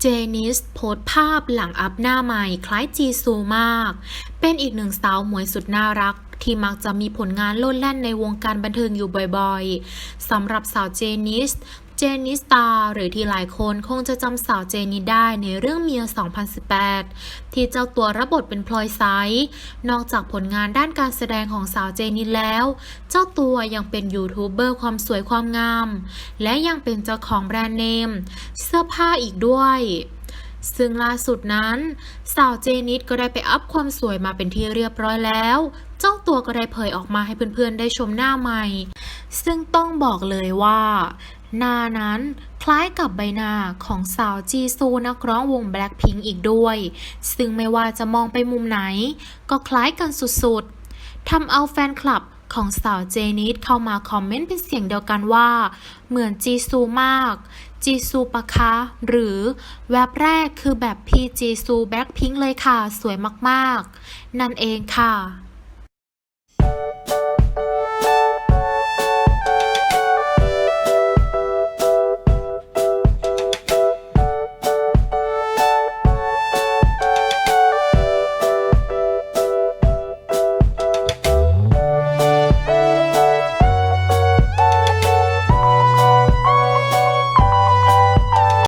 เจนิสโพสภาพหลังอัพหน้าใหม่คล้ายจีซูมาก เป็นอีกหนึ่งสาวหมวยสุดน่ารักที่มักจะมีผลงานโลดแล่นในวงการบันเทิงอยู่บ่อยๆ สำหรับสาวเจนิส เจนิสตาหรือที่หลายคนคงจะจำสาวเจนิได้ในเรื่องเมีย 2018 ที่เจ้าตัวรับบทเป็นพลอยไซส์นอกจากผลงานด้านการแสดงของสาวเจนิแล้ว เจ้าตัวยังเป็นยูทูบเบอร์ความสวยความงาม และยังเป็นเจ้าของแบรนด์เนม เสื้อผ้าอีกด้วยซึ่งล่าสุดนั้น สาวเจนิสก็ได้ไปอัพความสวยมาเป็นที่เรียบร้อยแล้ว เจ้าตัวก็ได้เผยออกมาให้เพื่อนๆได้ชมหน้าใหม่ ซึ่งต้องบอกเลยว่า หน้านั้นคล้ายกับใบหน้าของสาวจีซูนักร้องวง Blackpink อีกด้วย ซึ่งไม่ว่าจะมองไปมุมไหน ก็คล้ายกันสุดๆทำเอาแฟนคลับของสาวเจนิสเข้ามาคอมเมนต์เป็นเสียงเดียวกันว่า เหมือนจีซูมาก จีซูปะคะ หรือแวบแรกคือแบบพี่จีซูแบล็คพิงค์เลยค่ะ สวยมากๆ นั่นเองค่ะ